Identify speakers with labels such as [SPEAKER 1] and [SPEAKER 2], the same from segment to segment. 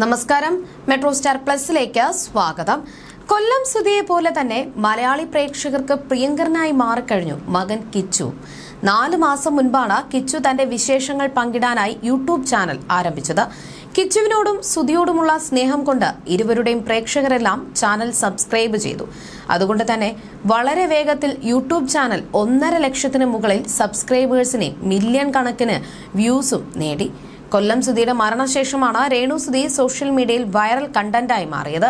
[SPEAKER 1] നമസ്കാരം. Metro star പ്ലസിലേക്ക് സ്വാഗതം. കൊല്ലം സുധിയെ പോലെ തന്നെ മലയാളി പ്രേക്ഷകർക്ക് പ്രിയങ്കരനായി മാറിക്കഴിഞ്ഞു മകൻ കിച്ചു. നാലു മാസം മുൻപാണ് കിച്ചു തന്റെ വിശേഷങ്ങൾ പങ്കിടാനായി യൂട്യൂബ് ചാനൽ ആരംഭിച്ചത്. കിച്ചുവിനോടും സുധിയോടുമുള്ള സ്നേഹം കൊണ്ട് ഇരുവരുടെയും പ്രേക്ഷകരെല്ലാം ചാനൽ സബ്സ്ക്രൈബ് ചെയ്തു. അതുകൊണ്ട് തന്നെ വളരെ വേഗത്തിൽ യൂട്യൂബ് ചാനൽ ഒന്നര ലക്ഷത്തിന് മുകളിൽ സബ്സ്ക്രൈബേഴ്സിനെ മില്യൺ കണക്കിന് വ്യൂസും നേടി. കൊല്ലം സുധിയുടെ മരണശേഷമാണ് രേണു സുധി സോഷ്യൽ മീഡിയയിൽ വൈറൽ കണ്ടന്റായി മാറിയത്.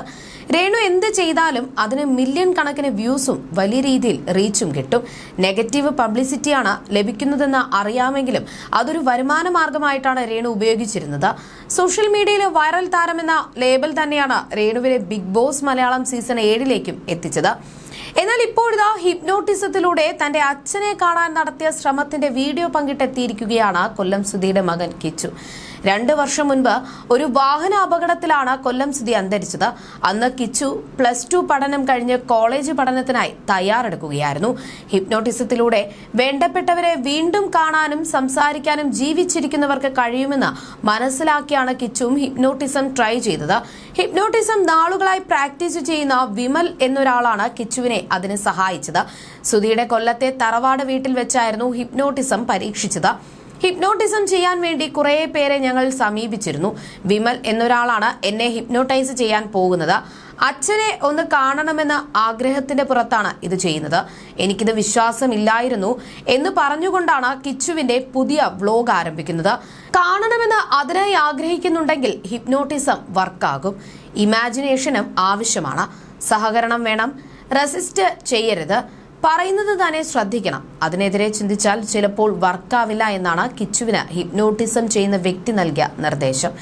[SPEAKER 1] രേണു എന്ത് ചെയ്താലും അതിന് മില്യൺ കണക്കിന് വ്യൂസും വലിയ രീതിയിൽ റീച്ചും കിട്ടും. നെഗറ്റീവ് പബ്ലിസിറ്റിയാണ് ലഭിക്കുന്നതെന്ന് അറിയാമെങ്കിലും അതൊരു വരുമാന മാർഗമായിട്ടാണ് രേണു ഉപയോഗിച്ചിരുന്നത്. സോഷ്യൽ മീഡിയയിലെ വൈറൽ താരമെന്ന ലേബൽ തന്നെയാണ് രേണുവിനെ ബിഗ് ബോസ് മലയാളം സീസൺ ഏഴിലേക്കും എത്തിച്ചത്. എന്നാൽ ഇപ്പോഴിതാ ഹിപ്നോട്ടിസത്തിലൂടെ തന്റെ അച്ഛനെ കാണാൻ നടത്തിയ ശ്രമത്തിന്റെ വീഡിയോ പങ്കിട്ടെത്തിയിരിക്കുകയാണ് കൊല്ലം സുധിയുടെ മകൻ കിച്ചു. രണ്ട് വർഷം മുൻപ് ഒരു വാഹന അപകടത്തിലാണ് കൊല്ലം സ്ഥിതി അന്തരിച്ചത്. അന്ന് കിച്ചു പ്ലസ് ടു പഠനം കഴിഞ്ഞ് കോളേജ് പഠനത്തിനായി തയ്യാറെടുക്കുകയായിരുന്നു. ഹിപ്നോട്ടിസത്തിലൂടെ വേണ്ടപ്പെട്ടവരെ വീണ്ടും കാണാനും സംസാരിക്കാനും ജീവിച്ചിരിക്കുന്നവർക്ക് കഴിയുമെന്ന് മനസ്സിലാക്കിയാണ് കിച്ചും ഹിപ്നോട്ടിസം ട്രൈ ചെയ്തത്. ഹിപ്നോട്ടിസം നാളുകളായി പ്രാക്ടീസ് ചെയ്യുന്ന വിമൽ എന്നൊരാളാണ് കിച്ചുവിനെ അതിന് സഹായിച്ചത്. സുധിയുടെ കൊല്ലത്തെ തറവാട് വീട്ടിൽ വെച്ചായിരുന്നു ഹിപ്നോട്ടിസം പരീക്ഷിച്ചത്. ഹിപ്നോട്ടിസം ചെയ്യാൻ വേണ്ടി കുറേ പേരെ ഞങ്ങൾ സമീപിച്ചിരുന്നു. വിമൽ എന്നൊരാളാണ് എന്നെ ഹിപ്നോട്ടൈസ് ചെയ്യാൻ പോകുന്നത്. അച്ഛനെ ഒന്ന് കാണണമെന്ന ആഗ്രഹത്തിന്റെ പുറത്താണ് ഇത് ചെയ്യുന്നത്. എനിക്കിത് വിശ്വാസമില്ലായിരുന്നു എന്ന് പറഞ്ഞുകൊണ്ടാണ് കിച്ചുവിന്റെ പുതിയ വ്ലോഗ് ആരംഭിക്കുന്നത്. കാണണമെന്ന് അതിനായി ആഗ്രഹിക്കുന്നുണ്ടെങ്കിൽ ഹിപ്നോട്ടിസം വർക്കാകും. ഇമാജിനേഷനും ആവശ്യമാണ്. സഹകരണം വേണം. റെസിസ്റ്റ് ചെയ്യരുത്. പറയുന്നത് തന്നെ ശ്രദ്ധിക്കണം. അതിനെതിരെ ചിന്തിച്ചാൽ ചിലപ്പോൾ വർക്കാവില്ല എന്നാണ് കിച്ചുവിന് ഹിപ്നോട്ടിസം ചെയ്യുന്ന വ്യക്തി നൽകിയ നിർദ്ദേശം.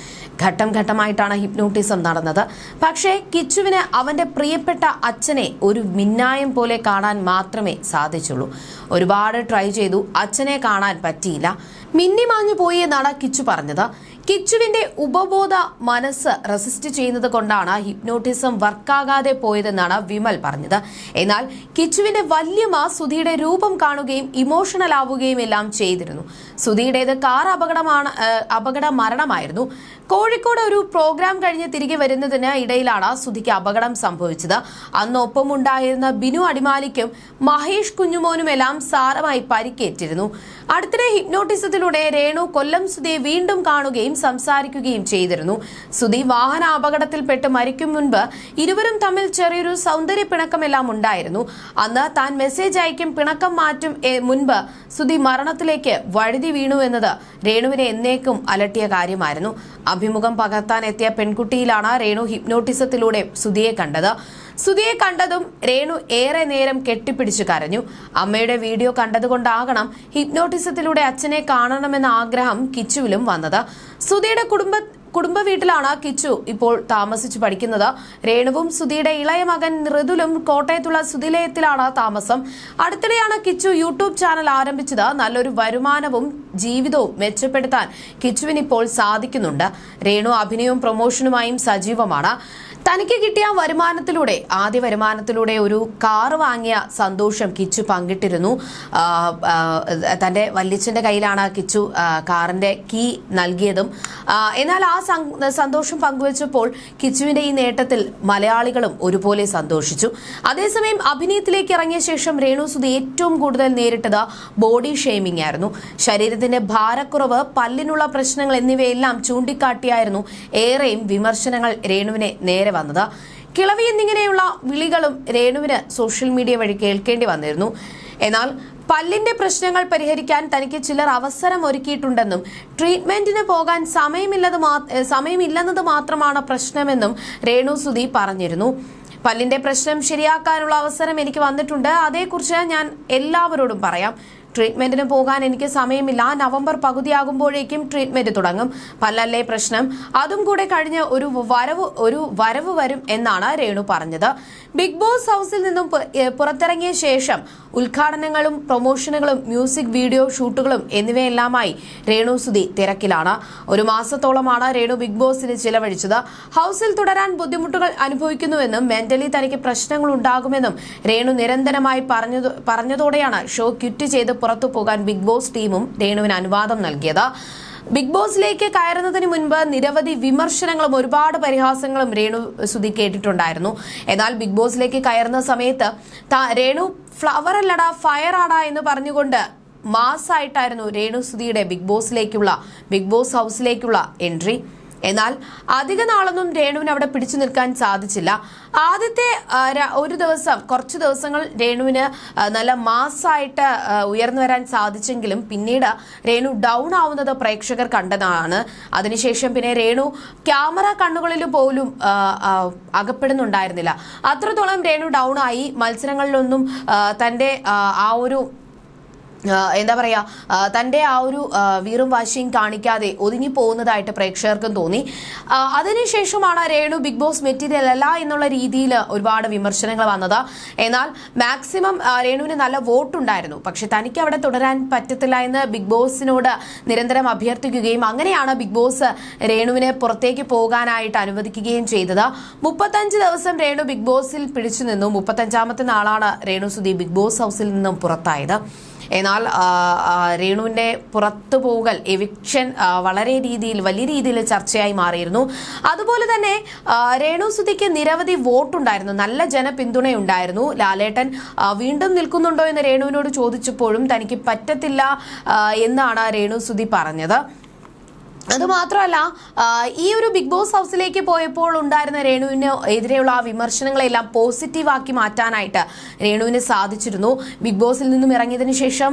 [SPEAKER 1] ഘട്ടം ഘട്ടമായിട്ടാണ് ഹിപ്നോട്ടിസം നടന്നത്. പക്ഷേ കിച്ചുവിന് അവന്റെ പ്രിയപ്പെട്ട അച്ഛനെ ഒരു മിന്നായം പോലെ കാണാൻ മാത്രമേ സാധിച്ചുള്ളൂ. ഒരുപാട് ട്രൈ ചെയ്തു. അച്ഛനെ കാണാൻ പറ്റിയില്ല. മിന്നിമാഞ്ഞു പോയി എന്നാണ് കിച്ചു പറഞ്ഞത്. കിച്ചുവിന്റെ ഉപബോധ മനസ്സ് റെസിസ്റ്റ് ചെയ്യുന്നത് കൊണ്ടാണ് ഹിപ്നോട്ടിസം വർക്കാകാതെ പോയതെന്നാണ് വിമൽ പറഞ്ഞത്. എന്നാൽ കിച്ചുവിന്റെ വല്യമ്മ സുധിയുടെ രൂപം കാണുകയും ഇമോഷണൽ ആവുകയും എല്ലാം ചെയ്തിരുന്നു. സുധിയുടേത് കാർ അപകടമാണ് അപകട മരണമായിരുന്നു. കോഴിക്കോട് ഒരു പ്രോഗ്രാം കഴിഞ്ഞ് തിരികെ വരുന്നതിന് ഇടയിലാണ് സുധിക്ക് അപകടം സംഭവിച്ചത്. അന്ന് ഒപ്പമുണ്ടായിരുന്ന ബിനു അടിമാലിക്കും മഹേഷ് കുഞ്ഞുമോനും എല്ലാം സാരമായി പരിക്കേറ്റിരുന്നു. അടുത്തിടെ ഹിപ്നോട്ടിസത്തിലൂടെ രേണു കൊല്ലം സുധിയെ വീണ്ടും കാണുകയും സംസാരിക്കുകയും ചെയ്തിരുന്നു. സുധി വാഹന അപകടത്തിൽപ്പെട്ട് മരിക്കും മുൻപ് ഇരുവരും തമ്മിൽ ചെറിയൊരു സൗന്ദര്യ പിണക്കമെല്ലാം ഉണ്ടായിരുന്നു. അന്ന് താൻ മെസ്സേജ് അയക്കും പിണക്കം മാറ്റും മുൻപ് സുധി മരണത്തിലേക്ക് വഴുതി വീണു എന്നത് രേണുവിനെ എന്നേക്കും അലട്ടിയ കാര്യമായിരുന്നു. അഭിമുഖം പകർത്താൻ എത്തിയ പെൺകുട്ടിയിലാണ് രേണു ഹിപ്നോട്ടിസത്തിലൂടെ സുധിയെ കണ്ടത്. സുധിയെ കണ്ടതും രേണു ഏറെ നേരം കെട്ടിപ്പിടിച്ചു കരഞ്ഞു. അമ്മയുടെ വീഡിയോ കണ്ടതുകൊണ്ടാകണം ഹിപ്നോട്ടിസത്തിലൂടെ അച്ഛനെ കാണണമെന്ന ആഗ്രഹം കിച്ചുവിലും വന്നത്. സുധിയുടെ കുടുംബ കുടുംബ വീട്ടിലാണ് കിച്ചു ഇപ്പോൾ താമസിച്ചു പഠിക്കുന്നത്. രേണുവും സുധിയുടെ ഇളയ മകൻ ഋതുലും കോട്ടയത്തുള്ള സുധിലയത്തിലാണ് താമസം. അടുത്തിടെയാണ് കിച്ചു യൂട്യൂബ് ചാനൽ ആരംഭിച്ചത്. നല്ലൊരു വരുമാനവും ജീവിതവും മെച്ചപ്പെടുത്താൻ കിച്ചുവിന് ഇപ്പോൾ സാധിക്കുന്നുണ്ട്. രേണു അഭിനയവും പ്രൊമോഷനുമായും സജീവമാണ്. തനിക്ക് കിട്ടിയ വരുമാനത്തിലൂടെ ആദ്യ വരുമാനത്തിലൂടെ ഒരു കാർ വാങ്ങിയ സന്തോഷം കിച്ചു പങ്കിട്ടിരുന്നു. തന്റെ വല്യച്ഛന്റെ കയ്യിലാണ് കിച്ചു കാറിന്റെ കീ നൽകിയതും. എന്നാൽ ആ സന്തോഷം പങ്കുവച്ചപ്പോൾ കിച്ചുവിന്റെ ഈ നേട്ടത്തിൽ മലയാളികളും ഒരുപോലെ സന്തോഷിച്ചു. അതേസമയം അഭിനയത്തിലേക്ക് ഇറങ്ങിയ ശേഷം രേണു സുധി ഏറ്റവും കൂടുതൽ നേരിട്ടത് ബോഡി ഷെയ്മിംഗ് ആയിരുന്നു. ശരീരത്തിന്റെ ഭാരക്കുറവ് പല്ലിനുള്ള പ്രശ്നങ്ങൾ എന്നിവയെല്ലാം ചൂണ്ടിക്കാട്ടിയായിരുന്നു ഏറെയും വിമർശനങ്ങൾ രേണുവിനെ നേരെ വന്നത്. കിളവി എന്നിങ്ങനെയുള്ള വിളികളും രേണുവിന് സോഷ്യൽ മീഡിയ വഴി കേൾക്കേണ്ടി വന്നിരുന്നു. എന്നാൽ പല്ലിന്റെ പ്രശ്നങ്ങൾ പരിഹരിക്കാൻ തനിക്ക് ചിലർ അവസരം ഒരുക്കിയിട്ടുണ്ടെന്നും ട്രീറ്റ്മെന്റിന് പോകാൻ സമയമില്ലത് സമയമില്ലെന്നത് മാത്രമാണ് പ്രശ്നമെന്നും രേണു സുധി പറഞ്ഞിരുന്നു. പല്ലിന്റെ പ്രശ്നം ശരിയാക്കാനുള്ള അവസരം എനിക്ക് വന്നിട്ടുണ്ട്. അതേക്കുറിച്ച് ഞാൻ എല്ലാവരോടും പറയാം. ട്രീറ്റ്മെന്റിന് പോകാൻ എനിക്ക് സമയമില്ല. നവംബർ പകുതിയാകുമ്പോഴേക്കും ട്രീറ്റ്മെന്റ് തുടങ്ങും. പല്ലല്ലേ പ്രശ്നം? അതും കൂടെ കഴിഞ്ഞ് ഒരു വരവ് ഒരു വരവ് വരും എന്നാണ് രേണു പറഞ്ഞത്. ബിഗ് ബോസ് ഹൗസിൽ നിന്നും പുറത്തിറങ്ങിയ ശേഷം ഉദ്ഘാടനങ്ങളും പ്രൊമോഷനുകളും മ്യൂസിക് വീഡിയോ ഷൂട്ടുകളും എന്നിവയെല്ലാമായി രേണു സുധി തിരക്കിലാണ്. ഒരു മാസത്തോളമാണ് രേണു ബിഗ് ബോസിന് ചിലവഴിച്ചത്. ഹൗസിൽ തുടരാൻ ബുദ്ധിമുട്ടുകൾ അനുഭവിക്കുന്നുവെന്നും മെന്റലി തനിക്ക് പ്രശ്നങ്ങൾ ഉണ്ടാകുമെന്നും രേണു നിരന്തരമായി പറഞ്ഞതോടെയാണ് ഷോ ക്വിറ്റ് ചെയ്ത് പുറത്തു പോകാൻ ബിഗ് ബോസ് ടീമും രേണുവിന് അനുവാദം നൽകിയത്. ബിഗ് ബോസിലേക്ക് കയറുന്നതിന് മുൻപ് നിരവധി വിമർശനങ്ങളും ഒരുപാട് പരിഹാസങ്ങളും രേണു സുധി കേട്ടിട്ടുണ്ടായിരുന്നു. എന്നാൽ ബിഗ് ബോസിലേക്ക് കയറുന്ന സമയത്ത് രേണു ഫ്ലവർ അല്ലടാ ഫയർ ആടാ എന്ന് പറഞ്ഞുകൊണ്ട് മാസായിട്ടായിരുന്നു രേണു സുധിയുടെ ബിഗ് ബോസിലേക്കുള്ള ബിഗ് ബോസ് ഹൗസിലേക്കുള്ള എൻട്രി. എന്നാൽ അധിക നാളൊന്നും രേണുവിന് അവിടെ പിടിച്ചു നിൽക്കാൻ സാധിച്ചില്ല. ആദ്യത്തെ ഒരു ദിവസം കുറച്ച് ദിവസങ്ങൾ രേണുവിന് നല്ല മാസായിട്ട് ആ, ഉയർന്നു വരാൻ സാധിച്ചെങ്കിലും പിന്നീട് രേണു ഡൗൺ ആവുന്നത് പ്രേക്ഷകർ കണ്ടതാണ്. അതിനുശേഷം പിന്നെ രേണു ക്യാമറ കണ്ണുകളിൽ പോലും അകപ്പെടുന്നുണ്ടായിരുന്നില്ല. അത്രത്തോളം രേണു ഡൗൺ ആയി. മത്സരങ്ങളിലൊന്നും തന്റെ ആ, ഒരു എന്താ പറയുക തന്റെ ആ ഒരു വീറും വാശിയും കാണിക്കാതെ ഒതുങ്ങി പോകുന്നതായിട്ട് പ്രേക്ഷകർക്കും തോന്നി. അതിനുശേഷമാണ് രേണു ബിഗ് ബോസ് മെറ്റീരിയൽ അല്ല എന്നുള്ള രീതിയിൽ ഒരുപാട് വിമർശനങ്ങൾ വന്നത്. എന്നാൽ മാക്സിമം രേണുവിന് നല്ല വോട്ടുണ്ടായിരുന്നു. പക്ഷെ തനിക്ക് അവിടെ തുടരാൻ പറ്റത്തില്ല എന്ന് ബിഗ് ബോസിനോട് നിരന്തരം അഭ്യർത്ഥിക്കുകയും അങ്ങനെയാണ് ബിഗ് ബോസ് രേണുവിനെ പുറത്തേക്ക് പോകാനായിട്ട് അനുവദിക്കുകയും ചെയ്തത്. മുപ്പത്തഞ്ച് ദിവസം രേണു ബിഗ് ബോസിൽ പിടിച്ചു നിന്നു. മുപ്പത്തഞ്ചാമത്തെ നാളാണ് രേണു സുധി ബിഗ് ബോസ് ഹൗസിൽ നിന്നും പുറത്തായത്. എന്നാൽ രേണുവിന്റെ പുറത്തു പോകൽ എവിക്ഷൻ വളരെ രീതിയിൽ വലിയ രീതിയിൽ ചർച്ചയായി മാറിയിരുന്നു. അതുപോലെ തന്നെ രേണു സുധിക്ക് നിരവധി വോട്ടുണ്ടായിരുന്നു. നല്ല ജനപിന്തുണയുണ്ടായിരുന്നു. ലാലേട്ടൻ വീണ്ടും നിൽക്കുന്നുണ്ടോ എന്ന് രേണുവിനോട് ചോദിച്ചപ്പോഴും തനിക്ക് പറ്റത്തില്ല എന്നാണ് രേണു സുധി പറഞ്ഞത്. അതുമാത്രമല്ല മാത്രമല്ല ഈ ഒരു ബിഗ് ബോസ് ഹൗസിലേക്ക് പോയപ്പോൾ ഉണ്ടായിരുന്ന രേണുവിന് എതിരെയുള്ള ആ വിമർശനങ്ങളെല്ലാം പോസിറ്റീവാക്കി മാറ്റാനായിട്ട് രേണുവിന് സാധിച്ചിരുന്നു. ബിഗ് ബോസിൽ നിന്നും ഇറങ്ങിയതിനു ശേഷം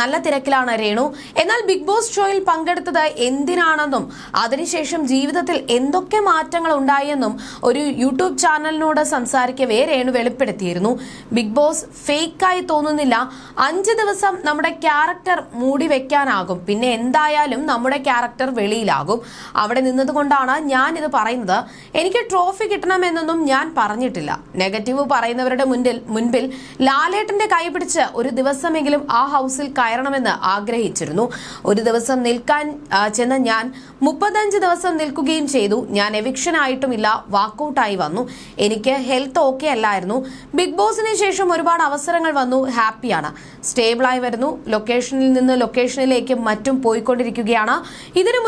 [SPEAKER 1] നല്ല തിരക്കിലാണ് രേണു. എന്നാൽ ബിഗ് ബോസ് ഷോയിൽ പങ്കെടുത്തത് എന്തിനാണെന്നും അതിനുശേഷം ജീവിതത്തിൽ എന്തൊക്കെ മാറ്റങ്ങൾ ഉണ്ടായെന്നും ഒരു യൂട്യൂബ് ചാനലിനോട് സംസാരിക്കവേ രേണു വെളിപ്പെടുത്തിയിരുന്നു. ബിഗ് ബോസ് ഫേക്കായി തോന്നുന്നില്ല. അഞ്ച് ദിവസം നമ്മുടെ ക്യാരക്ടർ മൂടി വെക്കാനാകും. പിന്നെ എന്തായാലും നമ്മുടെ ക്യാരക്ടർ വെളിയിലാകും. അവിടെ നിന്നതുകൊണ്ടാണ് ഞാൻ ഇത് പറയുന്നത്. എനിക്ക് ട്രോഫി കിട്ടണമെന്നൊന്നും ഞാൻ പറഞ്ഞിട്ടില്ല. നെഗറ്റീവ് പറയുന്നവരുടെ മുന്നിൽ മുൻപിൽ ലാലേട്ടന്റെ കൈപിടിച്ച് ഒരു ദിവസമെങ്കിലും ആ ഹൗസിൽ കയറണമെന്ന് ആഗ്രഹിച്ചിരുന്നു. ഒരു ദിവസം നിൽക്കാൻ ചെന്ന ഞാൻ മുപ്പത്തഞ്ച് ദിവസം നിൽക്കുകയും ചെയ്തു. ഞാൻ എവിക്ഷൻ ആയിട്ടുമില്ല വാക്കൗട്ടായി വന്നു. എനിക്ക് ഹെൽത്ത് ഓക്കെ അല്ലായിരുന്നു. ബിഗ് ബോസിന് ശേഷം ഒരുപാട് അവസരങ്ങൾ വന്നു ഹാപ്പിയാണ്. സ്റ്റേബിളായി വരുന്നു ലൊക്കേഷനിൽ നിന്ന് ലൊക്കേഷനിലേക്ക് മറ്റും പോയിക്കൊണ്ടിരിക്കുകയാണ്. ഇതിനു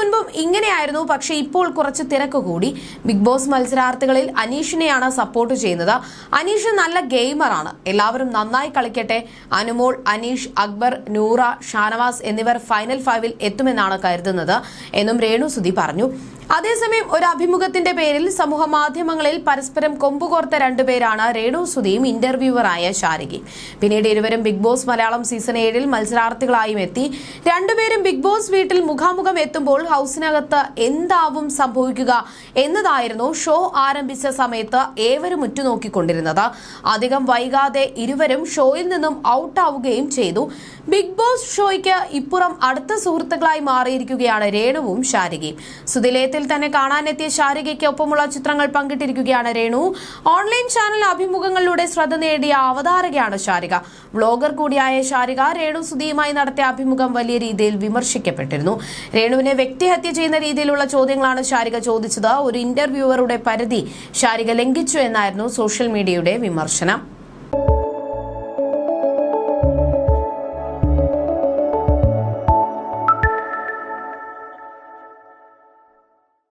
[SPEAKER 1] ഇങ്ങനെയായിരുന്നു പക്ഷെ ഇപ്പോൾ കുറച്ച് തിരക്ക് കൂടി. ബിഗ് ബോസ് മത്സരാർത്ഥികളിൽ അനീഷിനെയാണ് സപ്പോർട്ട് ചെയ്യുന്നത്. അനീഷ് നല്ല ഗെയിമറാണ് എല്ലാവരും നന്നായി കളിക്കട്ടെ. അനുമോൾ അനീഷ് അക്ബർ നൂറ ഷാനവാസ് എന്നിവർ ഫൈനൽ ഫൈവിൽ എത്തുമെന്നാണ് കരുതുന്നത് എന്നും രേണു സുധി പറഞ്ഞു. അതേസമയം ഒരു അഭിമുഖത്തിന്റെ പേരിൽ സമൂഹ മാധ്യമങ്ങളിൽ പരസ്പരം കൊമ്പുകോർത്ത രണ്ടുപേരാണ് രേണു സുധിയും ഇന്റർവ്യൂവറായ ശാരികയും. പിന്നീട് ഇരുവരും ബിഗ് ബോസ് മലയാളം സീസൺ ഏഴിൽ മത്സരാർത്ഥികളായും എത്തി. രണ്ടുപേരും ബിഗ് ബോസ് വീട്ടിൽ മുഖാമുഖം എത്തുമ്പോൾ ഹൗസിനകത്ത് എന്താവും സംഭവിക്കുക എന്നതായിരുന്നു ഷോ ആരംഭിച്ച സമയത്ത് ഏവരും ഉറ്റുനോക്കിക്കൊണ്ടിരുന്നത്. അധികം വൈകാതെ ഇരുവരും ഷോയിൽ നിന്നും ഔട്ടാവുകയും ചെയ്തു. ബിഗ് ബോസ് ഷോയ്ക്ക് ഇപ്പുറം അടുത്ത സുഹൃത്തുക്കളായി മാറിയിരിക്കുകയാണ് രേണുവും ശാരികയും. സുദിലയത്തിൽ തന്നെ കാണാനെത്തിയ ശാരികയ്ക്ക് ഒപ്പമുള്ള ചിത്രങ്ങൾ പങ്കിട്ടിരിക്കുകയാണ് രേണു. ഓൺലൈൻ ചാനൽ അഭിമുഖങ്ങളിലൂടെ ശ്രദ്ധ നേടിയ അവതാരകയാണ് ശാരിക. വ്ളോഗർ കൂടിയായ ശാരിക രേണു സുധിയുമായി നടത്തിയ അഭിമുഖം വലിയ രീതിയിൽ വിമർശിക്കപ്പെട്ടിരുന്നു. രേണുവിനെ വ്യക്തിഹത്യ ചെയ്യുന്ന രീതിയിലുള്ള ചോദ്യങ്ങളാണ് ശാരിക ചോദിച്ചത്. ഒരു ഇന്റർവ്യൂവറുടെ പരിധി ശാരിക ലംഘിച്ചു എന്നായിരുന്നു സോഷ്യൽ മീഡിയയുടെ വിമർശനം.